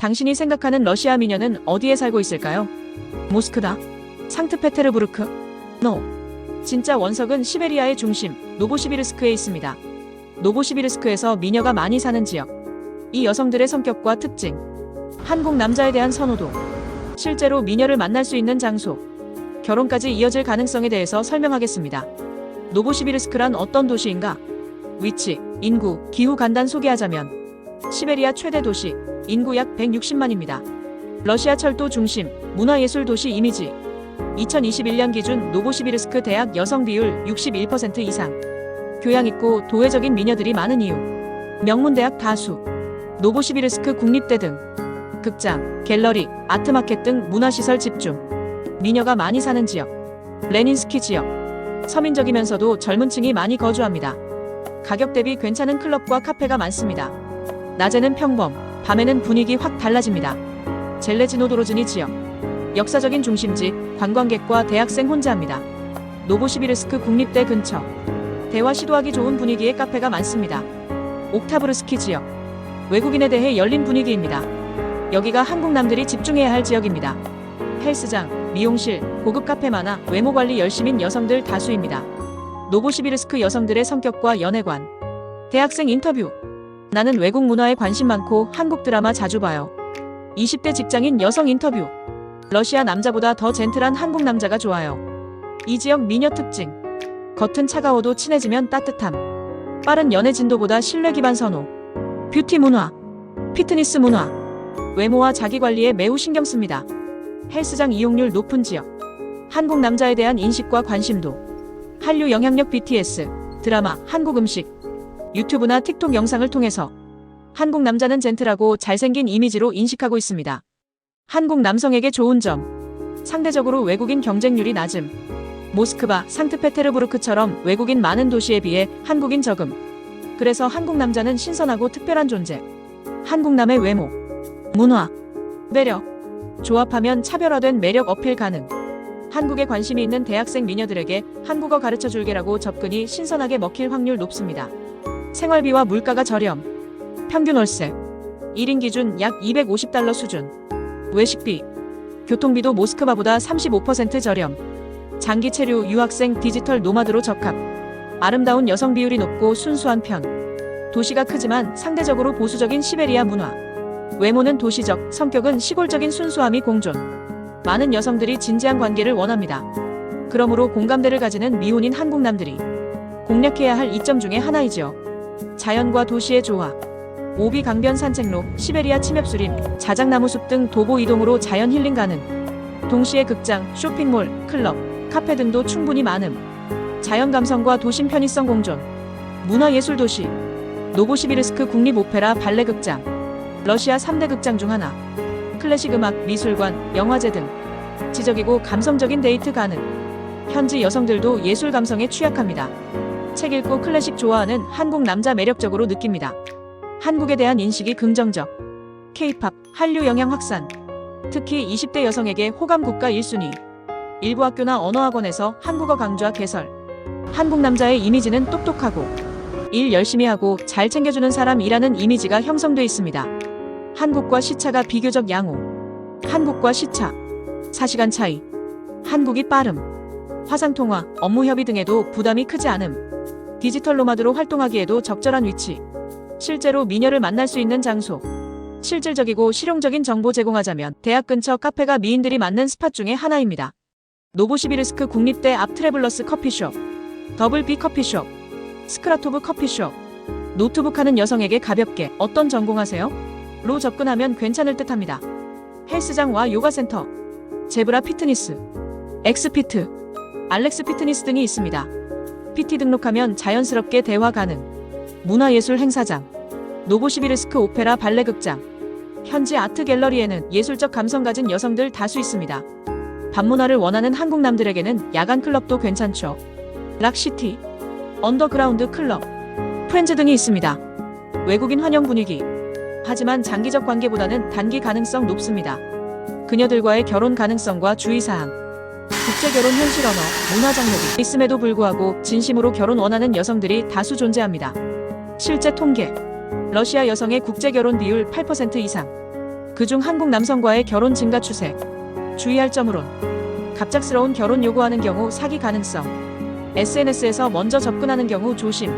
당신이 생각하는 러시아 미녀는 어디에 살고 있을까요? 모스크다? 상트페테르부르크? 노. 진짜 원석은 시베리아의 중심, 노보시비르스크에 있습니다. 노보시비르스크에서 미녀가 많이 사는 지역. 이 여성들의 성격과 특징. 한국 남자에 대한 선호도. 실제로 미녀를 만날 수 있는 장소. 결혼까지 이어질 가능성에 대해서 설명하겠습니다. 노보시비르스크란 어떤 도시인가? 위치, 인구, 기후 간단 소개하자면 시베리아 최대 도시, 인구 약 160만입니다. 러시아 철도 중심, 문화예술 도시 이미지. 2021년 기준 노보시비르스크 대학 여성 비율 61% 이상. 교양 있고 도회적인 미녀들이 많은 이유. 명문대학 다수. 노보시비르스크 국립대 등. 극장, 갤러리, 아트마켓 등 문화시설 집중. 미녀가 많이 사는 지역. 레닌스키 지역. 서민적이면서도 젊은 층이 많이 거주합니다. 가격 대비 괜찮은 클럽과 카페가 많습니다. 낮에는 평범, 밤에는 분위기 확 달라집니다. 젤레지노도로즈니 지역. 역사적인 중심지, 관광객과 대학생 혼자합니다. 노보시비르스크 국립대 근처. 대화 시도하기 좋은 분위기의 카페가 많습니다. 옥타브르스키 지역. 외국인에 대해 열린 분위기입니다. 여기가 한국 남들이 집중해야 할 지역입니다. 헬스장, 미용실, 고급 카페 많아 외모 관리 열심인 여성들 다수입니다. 노보시비르스크 여성들의 성격과 연애관. 대학생 인터뷰. 나는 외국 문화에 관심 많고 한국 드라마 자주 봐요. 20대 직장인 여성 인터뷰. 러시아 남자보다 더 젠틀한 한국 남자가 좋아요. 이 지역 미녀 특징. 겉은 차가워도 친해지면 따뜻함. 빠른 연애 진도보다 신뢰 기반 선호. 뷰티 문화. 피트니스 문화. 외모와 자기 관리에 매우 신경 씁니다. 헬스장 이용률 높은 지역. 한국 남자에 대한 인식과 관심도. 한류 영향력 BTS. 드라마, 한국 음식. 유튜브나 틱톡 영상을 통해서 한국 남자는 젠틀하고 잘생긴 이미지로 인식하고 있습니다. 한국 남성에게 좋은 점. 상대적으로 외국인 경쟁률이 낮음. 모스크바, 상트페테르부르크처럼 외국인 많은 도시에 비해 한국인 적음. 그래서 한국 남자는 신선하고 특별한 존재. 한국 남의 외모, 문화, 매력. 조합하면 차별화된 매력 어필 가능. 한국에 관심이 있는 대학생 미녀들에게 한국어 가르쳐 줄게라고 접근이 신선하게 먹힐 확률 높습니다. 생활비와 물가가 저렴. 평균 월세. 1인 기준 약 250달러 수준. 외식비. 교통비도 모스크바보다 35% 저렴. 장기 체류 유학생 디지털 노마드로 적합. 아름다운 여성 비율이 높고 순수한 편. 도시가 크지만 상대적으로 보수적인 시베리아 문화. 외모는 도시적, 성격은 시골적인 순수함이 공존. 많은 여성들이 진지한 관계를 원합니다. 그러므로 공감대를 가지는 미혼인 한국 남들이 공략해야 할 이점 중에 하나이죠. 자연과 도시의 조화. 오비 강변 산책로, 시베리아 침엽수림, 자작나무 숲 등 도보 이동으로 자연 힐링 가능. 동시에 극장, 쇼핑몰, 클럽, 카페 등도 충분히 많음. 자연 감성과 도심 편의성 공존. 문화예술 도시. 노보시비르스크 국립 오페라 발레 극장. 러시아 3대 극장 중 하나. 클래식 음악, 미술관, 영화제 등. 지적이고 감성적인 데이트 가능. 현지 여성들도 예술 감성에 취약합니다. 책 읽고 클래식 좋아하는 한국 남자 매력적으로 느낍니다. 한국에 대한 인식이 긍정적. K-팝, 한류 영향 확산. 특히 20대 여성에게 호감 국가 1순위. 일부 학교나 언어학원에서 한국어 강좌 개설. 한국 남자의 이미지는 똑똑하고 일 열심히 하고 잘 챙겨주는 사람이라는 이미지가 형성돼 있습니다. 한국과 시차가 비교적 양호. 한국과 시차. 4시간 차이. 한국이 빠름. 화상통화, 업무 협의 등에도 부담이 크지 않음. 디지털 노마드로 활동하기에도 적절한 위치. 실제로 미녀를 만날 수 있는 장소. 실질적이고 실용적인 정보 제공하자면 대학 근처 카페가 미인들이 많는 스팟 중에 하나입니다. 노보시비르스크 국립대 앞 트래블러스 커피숍, 더블 B 커피숍, 스크라토브 커피숍. 노트북 하는 여성에게 가볍게 어떤 전공하세요? 로 접근하면 괜찮을 듯 합니다. 헬스장과 요가센터, 제브라 피트니스, 엑스피트, 알렉스 피트니스 등이 있습니다. PT 등록하면 자연스럽게 대화 가능. 문화예술 행사장, 노보시비르스크 오페라 발레 극장. 현지 아트 갤러리에는 예술적 감성 가진 여성들 다수 있습니다. 밤문화를 원하는 한국 남들에게는 야간 클럽도 괜찮죠. 락시티, 언더그라운드 클럽, 프렌즈 등이 있습니다. 외국인 환영 분위기. 하지만 장기적 관계보다는 단기 가능성 높습니다. 그녀들과의 결혼 가능성과 주의사항. 국제결혼 현실 언어, 문화 장벽이 있음에도 불구하고 진심으로 결혼 원하는 여성들이 다수 존재합니다. 실제 통계. 러시아 여성의 국제결혼 비율 8% 이상. 그중 한국 남성과의 결혼 증가 추세. 주의할 점으론 갑작스러운 결혼 요구하는 경우 사기 가능성. SNS에서 먼저 접근하는 경우 조심.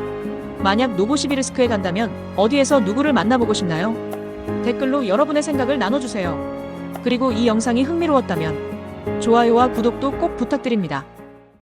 만약 노보시비르스크에 간다면 어디에서 누구를 만나보고 싶나요? 댓글로 여러분의 생각을 나눠주세요. 그리고 이 영상이 흥미로웠다면 좋아요와 구독도 꼭 부탁드립니다.